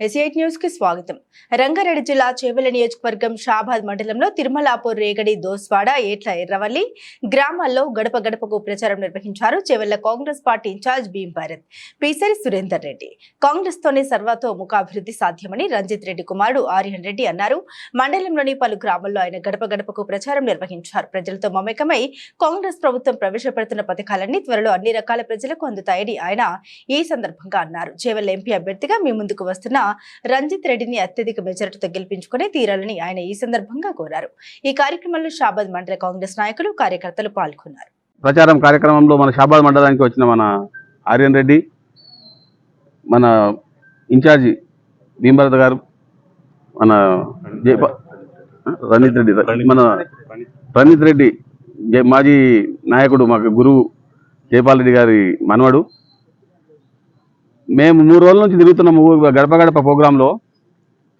ఎస్ఐట్ న్యూస్కి స్వాగతం. రంగారెడ్డి జిల్లా చేవెల నియోజకవర్గం షాబాద్ మండలంలో తిరుమలాపూర్ రేగడి దోస్వాడ ఏట్ల ఎర్రవల్లి గ్రామాల్లో గడప గడపకు ప్రచారం నిర్వహించారు చేవెళ్ళ కాంగ్రెస్ పార్టీ ఇన్ఛార్జ్ భీం భారత్ పీసరి సురేందర్ రెడ్డి. కాంగ్రెస్ తోనే సర్వతోముఖాభివృద్ధి సాధ్యమని రంజిత్ రెడ్డి కుమారుడు ఆర్యన్ రెడ్డి అన్నారు. మండలంలోని పలు గ్రామాల్లో ఆయన గడప గడపకు ప్రచారం నిర్వహించారు. ప్రజలతో మమేకమై కాంగ్రెస్ ప్రభుత్వం ప్రవేశపెడుతున్న పథకాలన్నీ త్వరలో అన్ని రకాల ప్రజలకు అందుతాయని ఆయన ఈ సందర్భంగా అన్నారు. చేవెళ్ళ ఎంపీ అభ్యర్థిగా మీ ముందుకు వస్తున్న రంజిత్ రెడ్డిని అత్యధిక మెజారిటీతో గెలిపించుకునే తీరాలని ఆయన ఈ సందర్భంగా కోరారు. ఈ కార్యక్రమంలో షాబాద్ మండల కాంగ్రెస్ నాయకులు కార్యకర్తలు పాల్గొన్నారు. ప్రచారం కార్యక్రమంలో మన షాబాద్ మండలానికి వచ్చిన మన ఆర్యన్ రెడ్డి మన ఇన్ఛార్జి భీమభరత్ గారు మన రణిత్ రెడ్డి మన రణిత్ రెడ్డి మాజీ నాయకుడు మాకు గురువు జయపాల్ రెడ్డి గారి మనవడు. మేము మూడు రోజుల నుంచి తిరుగుతున్నాము గడప గడప ప్రోగ్రాంలో.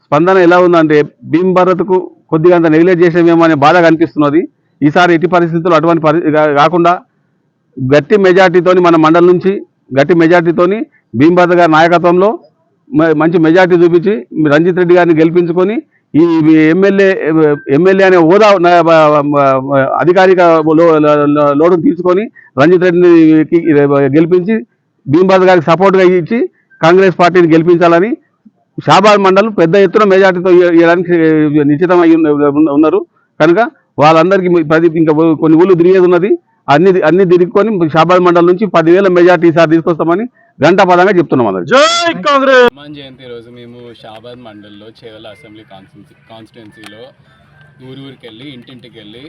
స్పందన ఎలా ఉందంటే భీమ్ భారత్కు కొద్దిగా అంత నెగ్లెక్ట్ చేసేమేమో అనే బాధ కనిపిస్తున్నది. ఈసారి ఎట్టి పరిస్థితుల్లో అటువంటి పరి కాకుండా గట్టి మెజార్టీతోని మన మండలి నుంచి గట్టి మెజార్టీతోని భీంబాద్ గారి నాయకత్వంలో మ- మంచి మెజార్టీ చూపించి రంజిత్ రెడ్డి గారిని గెలిపించుకొని ఈ ఎమ్మెల్యే ఎమ్మెల్యే అనే హోదా అధికారిక లో- తీసుకొని రంజిత్ రెడ్డిని గెలిపించి భీంబాద్ గారికి సపోర్ట్గా ఇచ్చి కాంగ్రెస్ పార్టీని గెలిపించాలని షాబాద్ మండలం పెద్ద ఎత్తున మెజార్టీతో ఇవ్వడానికి నిశ్చితమై ఉన్న- ఉన్నారు. కనుక వాళ్ళందరికీ పది ఇంకా కొన్ని ఊళ్ళు తిరిగేది ఉన్నది. అన్ని అన్ని తిరుగుకొని షాబాద్ మండలం నుంచి పదివేల మెజార్టీ ఈసారి తీసుకొస్తామని గంట పదంగా చెప్తున్నాం అందరికి. జై కాంగ్రెస్! హనుమాన్ జయంతి రోజు మేము షాబాద్ మండల్లో చేవల అసెంబ్లీ కాన్స్టిట్యున్సీ కాన్స్టిట్యున్సీలో ఊరూరికి వెళ్ళి ఇంటింటికి వెళ్ళి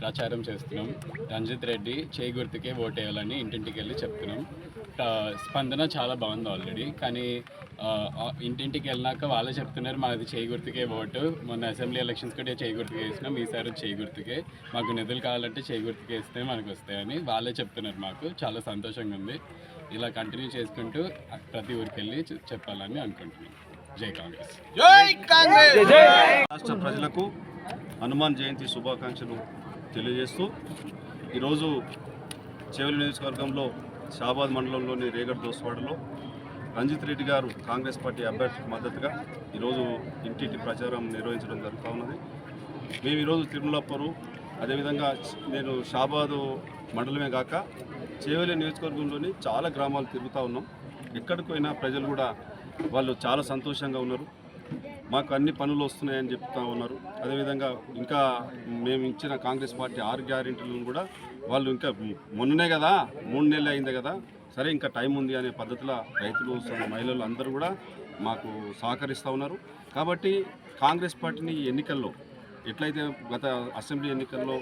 ప్రచారం చేస్తున్నాం. రంజిత్ రెడ్డి చేయి గుర్తుకే ఓట్ వేయాలని ఇంటింటికి వెళ్ళి చెప్తున్నాం స్పందన చాలా బాగుంది ఆల్రెడీ కానీ ఇంటింటికి వెళ్ళినాక వాళ్ళే చెప్తున్నారు మాది చేయి గుర్తుకే ఓటు. మొన్న అసెంబ్లీ ఎలక్షన్స్ కూడా చేయి గుర్తుకే వేసినాం ఈసారి చేయి గుర్తుకే. మాకు నిధులు కావాలంటే చేయి గుర్తుకే వేస్తే మనకు వస్తాయని వాళ్ళే చెప్తున్నారు మాకు. చాలా సంతోషంగా ఉంది. ఇలా కంటిన్యూ చేసుకుంటూ ప్రతి ఊరికి వెళ్ళి చెప్పాలని అనుకుంటున్నాను జై కాంగ్రెస్! రాష్ట్ర ప్రజలకు హనుమాన్ జయంతి శుభాకాంక్షలు తెలియజేస్తూ ఈరోజు చెవెలి నియోజకవర్గంలో షాబాద్ మండలంలోని రేగడ్ దోస్వాడలో రంజిత్ రెడ్డి గారు కాంగ్రెస్ పార్టీ అభ్యర్థికి మద్దతుగా ఈరోజు ఇంటింటి ప్రచారం నిర్వహించడం జరుగుతూ ఉన్నది. మేము ఈరోజు తిరుమలప్పరు అదేవిధంగా నేను షాబాదు మండలమే కాక చేవెలి నియోజకవర్గంలోని చాలా గ్రామాలు తిరుగుతూ ఉన్నాం. ఎక్కడికి పోయినా ప్రజలు కూడా వాళ్ళు చాలా సంతోషంగా ఉన్నారు. మాకు అన్ని పనులు వస్తున్నాయని చెప్తా ఉన్నారు. అదేవిధంగా ఇంకా మేము ఇచ్చిన కాంగ్రెస్ పార్టీ ఆరు గ్యారెంటీలను కూడా వాళ్ళు ఇంకా మొన్ననే కదా మూడు నెలలు అయింది కదా సరే ఇంకా టైం ఉంది అనే పద్ధతిలో రైతులు మహిళలు అందరూ కూడా మాకు సహకరిస్తూ ఉన్నారు. కాబట్టి కాంగ్రెస్ పార్టీని ఎన్నికల్లో ఎట్లయితే గత అసెంబ్లీ ఎన్నికల్లో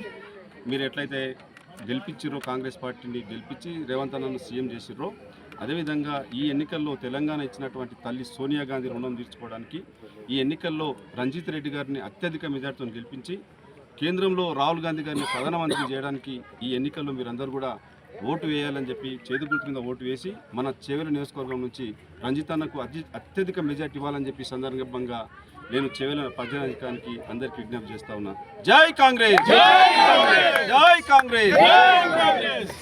మీరు ఎట్లయితే గెలిపించిర్రో కాంగ్రెస్ పార్టీని గెలిపించి రేవంత్ అన్నను సీఎం చేసిర్రో అదేవిధంగా ఈ ఎన్నికల్లో తెలంగాణ ఇచ్చినటువంటి తల్లి సోనియా గాంధీ రుణం తీర్చుకోవడానికి ఈ ఎన్నికల్లో రంజిత్ రెడ్డి గారిని అత్యధిక మెజార్టీతో గెలిపించి కేంద్రంలో రాహుల్ గాంధీ గారిని ప్రధానమంత్రి చేయడానికి ఈ ఎన్నికల్లో మీరందరూ కూడా ఓటు వేయాలని చెప్పి చేతి గుర్తు ఓటు వేసి మన చేవెల నియోజకవర్గం నుంచి రంజితన్నకు అతి అత్యధిక మెజార్టీ ఇవ్వాలని చెప్పి సందర్భంగా నేను చెవెల ప్రజానికానికి అందరికి విజ్ఞప్తి చేస్తా ఉన్నా. జై కాంగ్రెస్! జై కాంగ్రెస్!